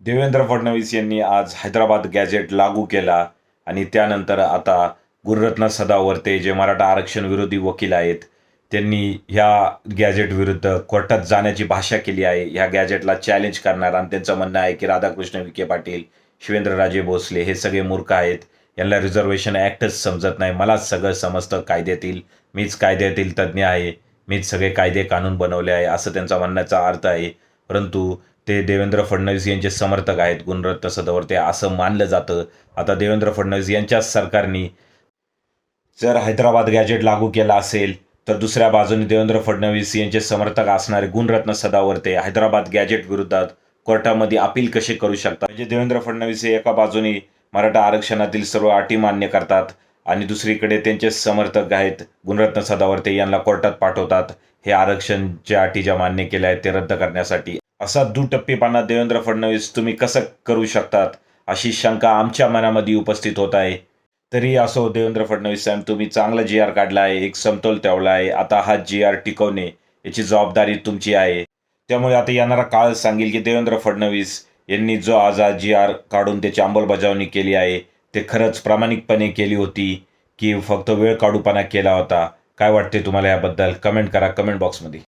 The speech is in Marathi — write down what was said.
देवेंद्र फडणवीस यांनी आज हैदराबाद गॅझेट लागू केला आणि त्यानंतर आता गुरुरत्न सदावर्ते जे मराठा आरक्षण विरोधी वकील आहेत त्यांनी ह्या गॅझेट विरुद्ध कोर्टात जाण्याची भाषा केली आहे. ह्या गॅझेटला चॅलेंज करणार आणि त्यांचं म्हणणं आहे की राधाकृष्ण विखे पाटील शिवेंद्रराजे भोसले हे सगळे मूर्ख आहेत. यांना रिझर्वेशन ॲक्टच समजत नाही. मलाच सगळं समजतं. कायद्यातील मीच कायद्यातील तज्ज्ञ आहे. मीच सगळे कायदे कानून बनवले आहे. असं त्यांचा म्हणण्याचा अर्थ आहे. परंतु ते देवेंद्र फडणवीस यांचे समर्थक आहेत गुणरत्न सदवर्ते असं मानलं जातं. आता देवेंद्र फडणवीस यांच्याच सरकारने जर हैदराबाद गॅजेट लागू केला असेल तर दुसऱ्या बाजूने देवेंद्र फडणवीस यांचे समर्थक असणारे गुणरत्न सदावर्ते हैदराबाद गॅजेट विरोधात कोर्टामध्ये अपील कसे करू शकतात? म्हणजे देवेंद्र फडणवीस हे एका बाजूने मराठा आरक्षणातील सर्व अटी मान्य करतात आणि दुसरीकडे त्यांचे समर्थक आहेत गुणरत्न सदावर्ते यांना कोर्टात पाठवतात. हे आरक्षण ज्या अटी ज्या मान्य केल्या आहेत ते रद्द करण्यासाठी असा दुटप्पीपणा देवेंद्र फडणवीस तुम्ही कसं करू शकतात अशी शंका आमच्या मनामध्ये उपस्थित होत आहे. तरी असो देवेंद्र फडणवीस साहेब तुम्ही चांगला जी आर काढला आहे एक समतोल ठेवला आहे. आता हा जी आर टिकवणे याची जबाबदारी तुमची आहे. त्यामुळे आता येणारा काळ सांगेल की देवेंद्र फडणवीस यांनी जो आज हा जी आर काढून त्याची अंमलबजावणी केली आहे ते खरंच प्रामाणिकपणे केली होती की फक्त वेळ काढूपणा केला होता. काय वाटते तुम्हाला याबद्दल? कमेंट करा कमेंट बॉक्समध्ये.